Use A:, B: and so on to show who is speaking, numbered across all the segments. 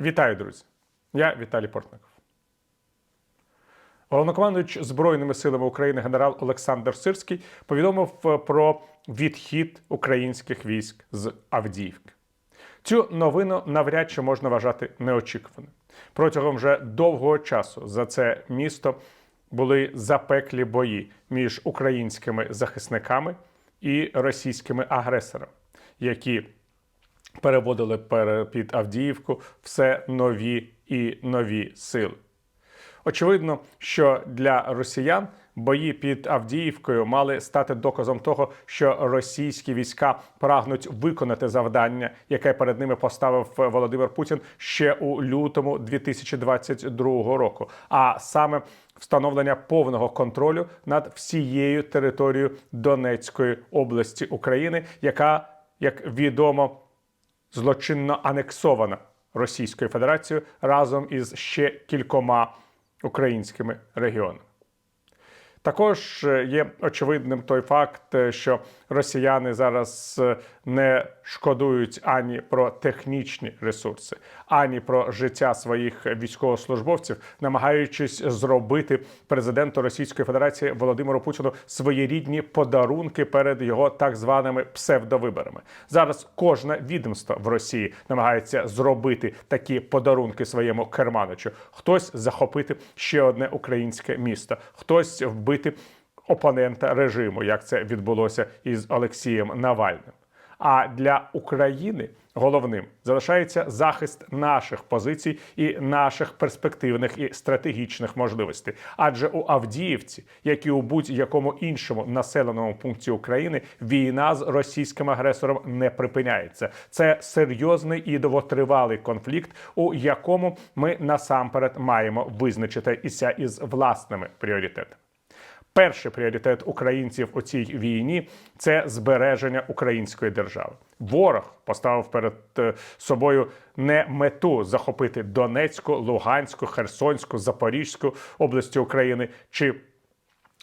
A: Вітаю, друзі! Я Віталій Портников. Головнокомандуючий Збройними силами України генерал Олександр Сирський повідомив е, про відхід українських військ з Авдіївки. Цю новину навряд чи можна вважати неочікуваною. Протягом вже довгого часу за це місто були запеклі бої між українськими захисниками і російськими агресорами, які переводили пере- під Авдіївку все нові і нові сили. Очевидно, що для росіян бої під Авдіївкою мали стати доказом того, що російські війська прагнуть виконати завдання, яке перед ними поставив Володимир Путін ще у лютому 2022 року, а саме встановлення повного контролю над всією територією Донецької області України, яка, як відомо, злочинно анексована Російською Федерацією разом із ще кількома українськими регіонами. Також е, є очевидним той факт, е, що росіяни зараз е, не шкодують ані про технічні ресурси, ані про життя своїх військовослужбовців, намагаючись зробити президенту Російської Федерації Володимиру Путіну своєрідні подарунки перед його так званими псевдовиборами. Зараз кожне відомство в Росії намагається зробити такі подарунки своєму керманичу. Хтось захопити ще одне українське місто, хтось вбити опонента режиму, як це відбулося із Олексієм Навальним. А для України головним залишається захист наших позицій і наших перспективних і стратегічних можливостей. Адже у Авдіївці, як і у будь-якому іншому населеному пункті України, війна з російським агресором не припиняється. Це серйозний і довготривалий конфлікт, у якому ми насамперед маємо визначитися із власними пріоритетами. Перший пріоритет українців у цій війні це збереження української держави. Ворог поставив перед е, собою не мету захопити Донецьку, Луганську, Херсонську, Запорізьку області України чи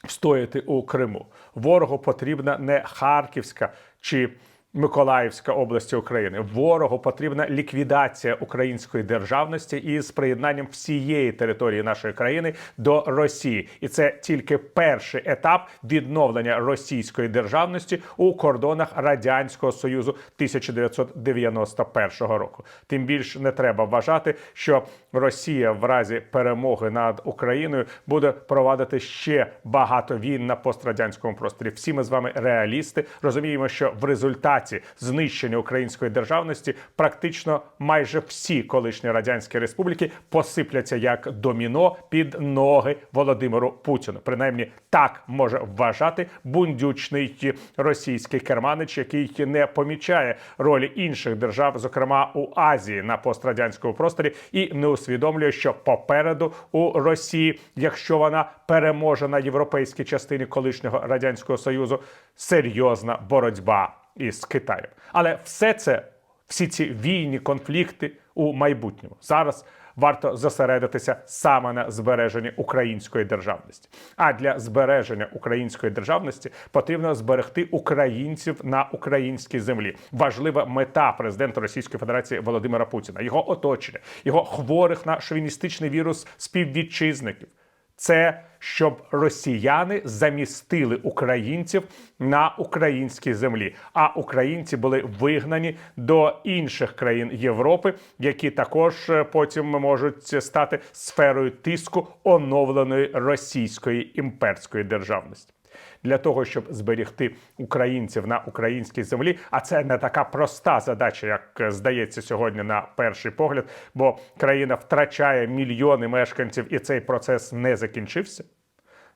A: встояти у Криму. Ворогу потрібна не Харківська чи Миколаївська області України. Ворогу потрібна ліквідація української державності із приєднанням всієї території нашої країни до Росії, і це тільки перший етап відновлення російської державності у кордонах радянського союзу 1991 року. Тим більше не треба вважати, що Росія в разі перемоги над Україною буде провадити ще багато війн на пострадянському просторі. Всі ми з вами реалісти розуміємо, що в результаті знищення української державності практично майже всі колишні радянські республіки посипляться як доміно під ноги Володимиру Путіну. Принаймні так може вважати бундючний російський керманич, який не помічає ролі інших держав, зокрема у Азії на пострадянському просторі, і не усвідомлює, що попереду у Росії, якщо вона переможе на європейській частині колишнього радянського союзу, серйозна боротьба із Китаєм. Але все це, всі ці війні, конфлікти у майбутньому зараз. Варто зосередитися саме на збереженні української державності. А для збереження української державності потрібно зберегти українців на українській землі. Важлива мета президента Російської Федерації Володимира Путіна, його оточення, його хворих на шовіністичний вірус співвітчизників. Це щоб росіяни замістили українців на українській землі, а українці були вигнані до інших країн Європи, які також е, потім можуть стати сферою тиску оновленої російської імперської державності. Для того щоб зберігти українців на українській землі, а це не така проста задача, як е, здається сьогодні на перший погляд, бо країна втрачає мільйони мешканців, і цей процес не закінчився.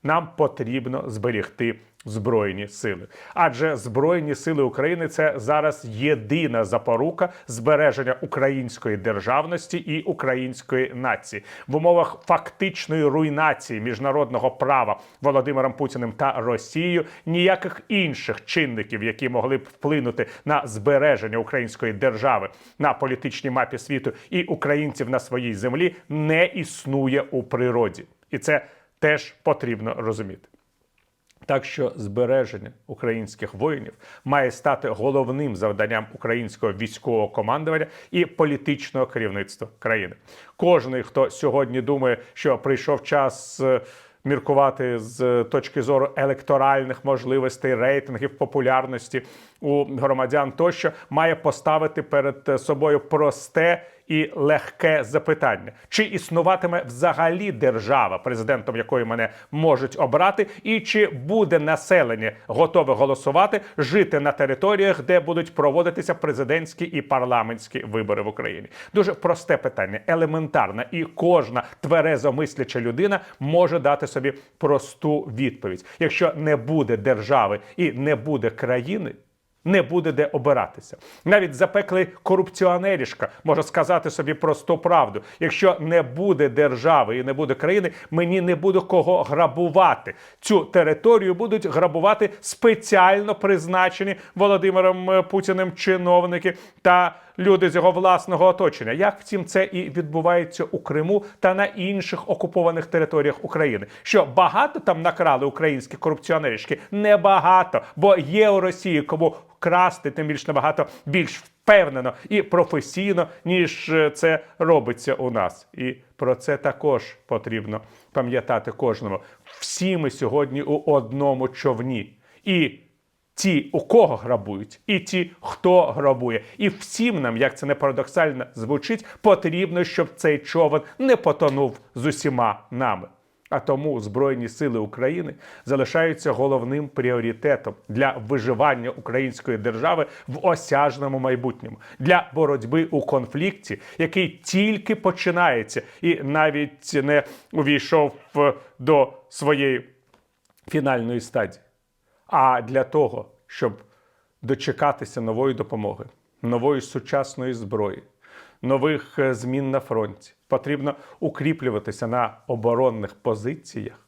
A: Нам потрібно зберігти збройні сили, адже збройні сили України це зараз єдина запорука збереження української державності і української нації в умовах фактичної руйнації міжнародного права Володимиром Путіним та Росією. Ніяких інших чинників, які могли б вплинути на збереження української держави на політичній мапі світу і українців на своїй землі, не існує у природі, і це теж потрібно розуміти. Так що збереження українських воїнів має стати головним завданням українського військового командування і політичного керівництва країни. Кожний, хто сьогодні думає, що прийшов час. е, Міркувати з точки зору електоральних можливостей, рейтингів, популярності у громадян, тощо має поставити перед собою просте і легке запитання: чи існуватиме взагалі держава, президентом якої мене можуть обрати, і чи буде населення готове голосувати, жити на територіях, де будуть проводитися президентські і парламентські вибори в Україні? Дуже просте питання, елементарне, і кожна тверезо мисляча людина може дати собі просту відповідь: якщо не буде держави і не буде країни. Не буде де обиратися. Навіть запеклий корупціонерішка може сказати собі просту правду: якщо не буде держави і не буде країни, мені не буде кого грабувати. Цю територію будуть грабувати спеціально призначені Володимиром е, Путіним чиновники та люди з його власного оточення. Як втім, це і відбувається у Криму та на інших окупованих територіях України. Що багато там накрали українські корупціонерішки? Небагато, бо є у Росії кому красти, тим більш набагато більш впевнено і професійно, ніж е, це робиться у нас. І про це також потрібно пам'ятати кожному. Всі ми сьогодні у одному човні. І ті, у кого грабують, і ті, хто грабує. І всім нам, як це не парадоксально звучить, потрібно, щоб цей човен не потонув з усіма нами. А тому Збройні сили України залишаються головним пріоритетом для виживання української держави в осяжному майбутньому для боротьби у конфлікті, який тільки починається і навіть не увійшов е, до своєї фінальної стадії а для того, щоб дочекатися нової допомоги, нової сучасної зброї, нових е, змін на фронті, потрібно укріплюватися на оборонних позиціях.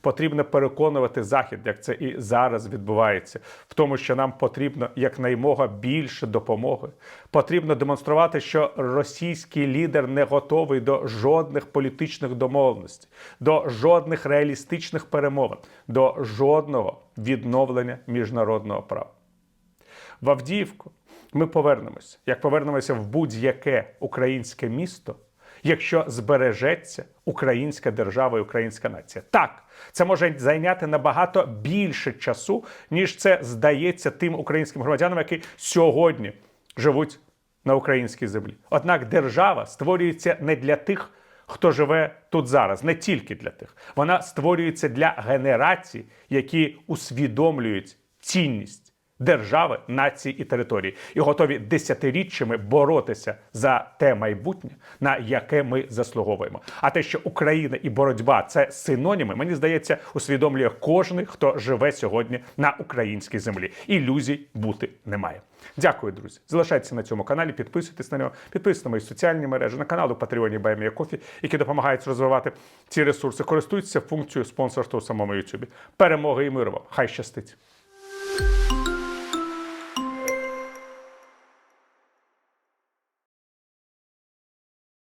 A: Потрібно переконувати Захід, як це і зараз відбувається, в тому, що нам потрібно якнаймога більше допомоги. Потрібно демонструвати, що російський лідер не готовий до жодних політичних домовленостей, до жодних реалістичних перемовин, до жодного відновлення міжнародного права. В Авдіївку ми повернемося, як повернемося в будь-яке українське місто, якщо збережеться українська держава і українська нація. Так, це може зайняти набагато більше часу, ніж це здається тим українським громадянам, які сьогодні живуть на українській землі. Однак держава створюється не для тих, хто живе тут зараз, не тільки для тих. Вона створюється для генерацій, які усвідомлюють цінність держави, нації і території, і готові десятиріччями боротися за те майбутнє, на яке ми заслуговуємо. А те, що Україна і боротьба це синоніми, мені здається, усвідомлює кожен, хто живе сьогодні на українській землі. Ілюзій бути немає. Дякую, друзі. Залишайтеся на цьому каналі, підписуйтесь на нього, підписуйтесь на мої соціальні мережі, на канал у Патреоні Баймія Кофі, які допомагають розвивати ці ресурси. Користуйтеся функцією спонсорства у самому Ютубі. Перемоги і миру вам! Хай щастить!